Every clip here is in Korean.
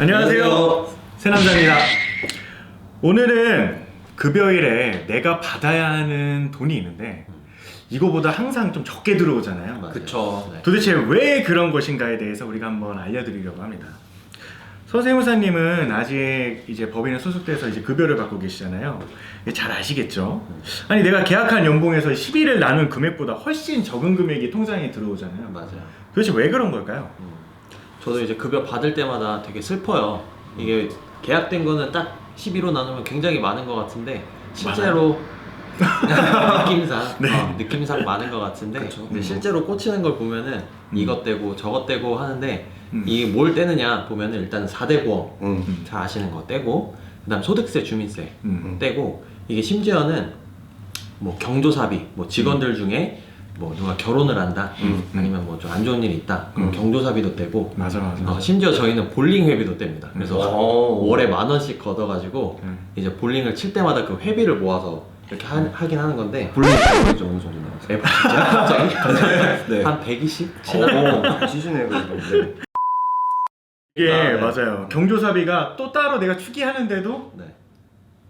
안녕하세요. 새남자입니다. 오늘은 급여일에 내가 받아야 하는 돈이 있는데 이거보다 항상 좀 적게 들어오잖아요. 그쵸. 네. 도대체 왜 그런 것인가에 대해서 우리가 한번 알려드리려고 합니다. 서세무사님은 아직 이제 법인에 소속돼서 이제 급여를 받고 계시잖아요. 잘 아시겠죠? 아니 내가 계약한 연봉에서 10일을 나눈 금액보다 훨씬 적은 금액이 통장에 들어오잖아요. 맞아요. 도대체 왜 그런 걸까요? 저도 이제 급여 받을 때마다 되게 슬퍼요. 이게 계약된 거는 딱 12로 나누면 굉장히 많은 것 같은데 실제로 느낌상 네. 어, 느낌상 많은 것 같은데 그쵸. 근데 음. 실제로 꽂히는 걸 보면은 이것 떼고 저것 떼고 하는데 음. 이게 뭘 떼느냐 보면은 일단 4대 보험 음. 잘 아시는 거 떼고 그다음 소득세 주민세 음. 떼고 이게 심지어는 뭐 경조사비 뭐 직원들 중에 뭐 누가 결혼을 한다 음. 아니면 뭐 좀 안 좋은 일이 있다 그럼 음. 경조사비도 떼고 맞아 맞아. 어, 심지어 저희는 볼링 회비도 뗍니다 그래서 오. 월에 만 원씩 걷어가지고 음. 이제 볼링을 칠 때마다 그 회비를 모아서 이렇게 하, 하긴 하는 건데 볼링 가격이 어느 정도 나왔어요? 에, 진짜 갑자기 네. 한 120? 치나? 오, 치시네 그래도. 네. 이게 아, 네. 맞아요. 경조사비가 또 따로 내가 추기하는데도 네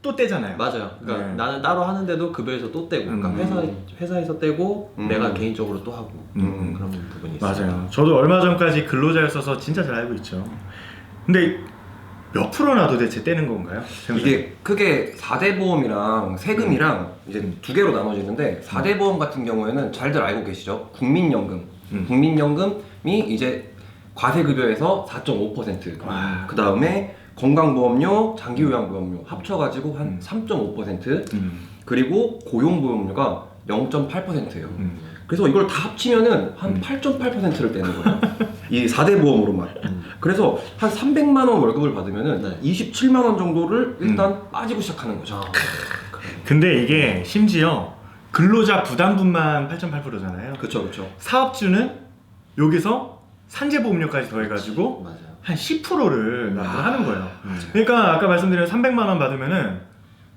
또 떼잖아요. 맞아요 그러니까 네. 나는 따로 하는데도 급여에서 또 떼고 그러니까 음. 회사, 회사에서 떼고 음. 내가 개인적으로 또 하고 음. 그런 부분이 있어요 맞아요. 저도 얼마 전까지 근로자였어서 진짜 잘 알고 있죠. 근데 몇 프로나 도대체 떼는 건가요? 이게 크게 4대 보험이랑 세금이랑 이제 두 개로 나눠지는데 4대 보험 같은 경우에는 잘들 알고 계시죠? 국민연금. 음. 국민연금이 이제 과세급여에서 4.5%. 와. 그 다음에 건강보험료, 장기요양보험료 합쳐가지고 한 3.5%. 음. 그리고 고용보험료가 0.8%예요. 음. 그래서 이걸 다 합치면은 한 음. 8.8%를 떼는 거예요. 이 4대 보험으로만. 음. 그래서 한 300만 원 월급을 받으면은 네. 27만 원 정도를 일단 빠지고 시작하는 거죠. 아, 근데 이게 심지어 근로자 부담분만 8.8%잖아요. 그렇죠, 그렇죠. 사업주는 여기서 산재 보험료까지 더해 가지고 맞아요 한 10%를 납부하는 거예요. 음. 그러니까 아까 말씀드린 300만 원 받으면은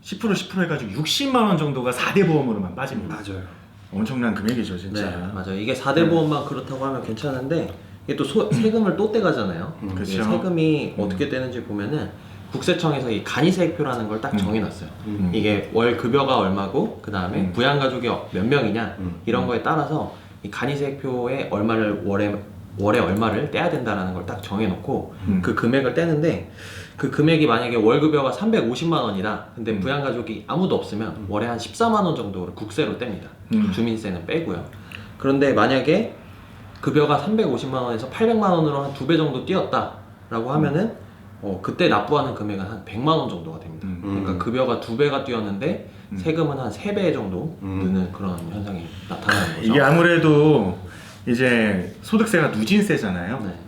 10% 10% 해가지고 60만 원 정도가 4대 보험으로만 빠집니다. 맞아요. 엄청난 금액이죠, 진짜. 네, 맞아요. 이게 4대 보험만 그렇다고 하면 괜찮은데 이게 또 소- 세금을 또 떼가잖아요. 음. 이게 세금이 어떻게 떼는지 보면은 국세청에서 이 간이세액표라는 걸딱 음. 정해놨어요. 음. 이게 월 급여가 얼마고 그 다음에 음. 부양 가족이 몇 명이냐 음. 이런 거에 따라서 이 간이세액표에 얼마를 월에 월에 얼마를 떼야 된다라는 걸 딱 정해놓고 음. 그 금액을 떼는데 그 금액이 만약에 월급여가 350만 원이다. 근데 음. 부양 가족이 아무도 없으면 월에 한 14만 원 정도를 국세로 뗍니다. 음. 주민세는 빼고요. 그런데 만약에 급여가 350만 원에서 800만 원으로 한 두 배 정도 뛰었다라고 하면은 어, 그때 납부하는 금액은 한 100만 원 정도가 됩니다. 음. 그러니까 음. 급여가 두 배가 뛰었는데 음. 세금은 한 세 배 정도 음. 느는 그런 현상이 나타나는 거죠. 이게 아무래도 이제 소득세가 누진세잖아요. 네.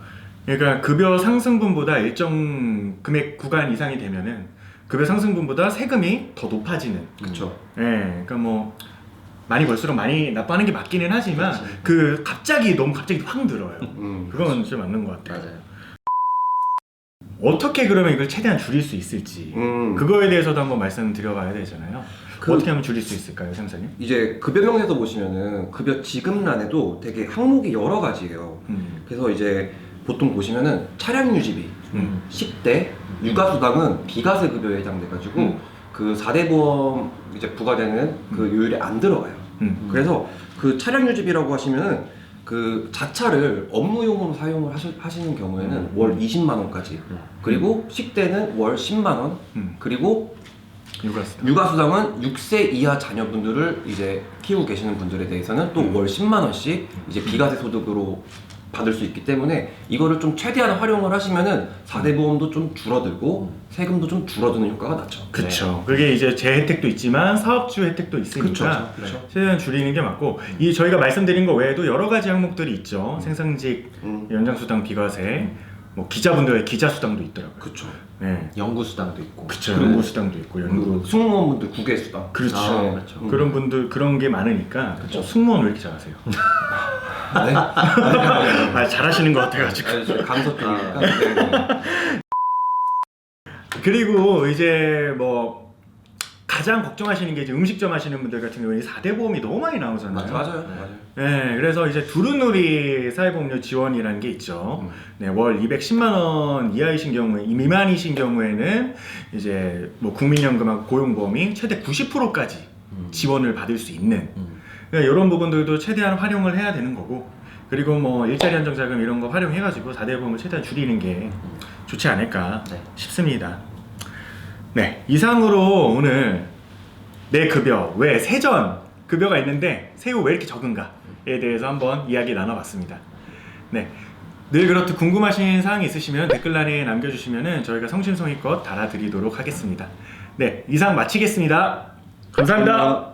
그러니까 급여 상승분보다 일정 금액 구간 이상이 되면은 급여 상승분보다 세금이 더 높아지는. 그렇죠. 예, 그러니까 뭐 많이 벌수록 많이 납부하는 게 맞기는 하지만 그치. 그 갑자기 너무 갑자기 확 늘어요. 음. 그건 좀 맞는 것 같아요. 맞아요. 어떻게 그러면 이걸 최대한 줄일 수 있을지 음. 그거에 대해서도 한번 말씀드려봐야 되잖아요. 그- 어떻게 하면 줄일 수 있을까요, 생사님? 이제 급여 명세서 보시면은 급여 지급란에도 되게 항목이 여러 가지예요. 음. 그래서 이제 보통 보시면은 차량 유지비, 음. 식대, 육아수당은 비과세 급여에 해당돼가지고 음. 그 4대 보험 이제 부과되는 그 요율에 안 들어가요. 음. 그래서 그 차량 유지비라고 하시면은 그 자차를 업무용으로 사용을 하시, 하시는 경우에는 음. 월 20만 원까지 음. 그리고 식대는 월 10만 원 음. 그리고 육아수당. 육아수당은 6세 이하 자녀분들을 이제 키우고 계시는 분들에 대해서는 또 음. 월 10만 원씩 이제 비과세 소득으로 받을 수 있기 때문에 이거를 좀 최대한 활용을 하시면은 4대 보험도 좀 줄어들고 세금도 좀 줄어드는 효과가 나죠. 그렇죠. 그게 이제 제 혜택도 있지만 사업주 혜택도 있으니까 그쵸, 그쵸. 최대한 줄이는 게 맞고 이 저희가 말씀드린 거 외에도 여러 가지 항목들이 있죠. 생산직 음. 연장수당 비과세, 뭐 기자분들의 기자 수당도 있더라고요. 그렇죠. 네, 연구 수당도 있고. 그쵸. 그리고- 연구 수당도 있고 연구. 그리고 승무원분들 국외 수당. 그렇죠. 아, 그렇죠. 음. 그런 분들 그런 게 많으니까 그렇죠. 승무원 왜 이렇게 잘하세요? 네. 아 잘하시는 것 같아가지고. 저 강서 쪽이니까. 아. 네, 네. 그리고 이제 뭐 가장 걱정하시는 게 이제 음식점 하시는 분들 같은 경우에 4대 보험이 너무 많이 나오잖아요. 맞아, 맞아요. 네. 맞아요. 네, 그래서 이제 두루누리 사회보험료 지원이라는 게 있죠. 음. 네, 월 210만 원 이하이신 경우에 미만이신 경우에는 이제 뭐 국민연금하고 고용보험이 최대 90%까지 음. 지원을 받을 수 있는 음. 그러니까 이런 부분들도 최대한 활용을 해야 되는 거고 그리고 뭐 일자리 안정자금 이런 거 활용해가지고 4대 보험을 최대한 줄이는 게 좋지 않을까 네. 싶습니다. 네, 이상으로 오늘 내 급여 왜 세전 급여가 있는데 세후 왜 이렇게 적은가에 대해서 한번 이야기 나눠봤습니다. 네. 늘 그렇듯 궁금하신 사항이 있으시면 댓글란에 남겨주시면 저희가 성심성의껏 달아드리도록 하겠습니다. 네, 이상 마치겠습니다 감사합니다.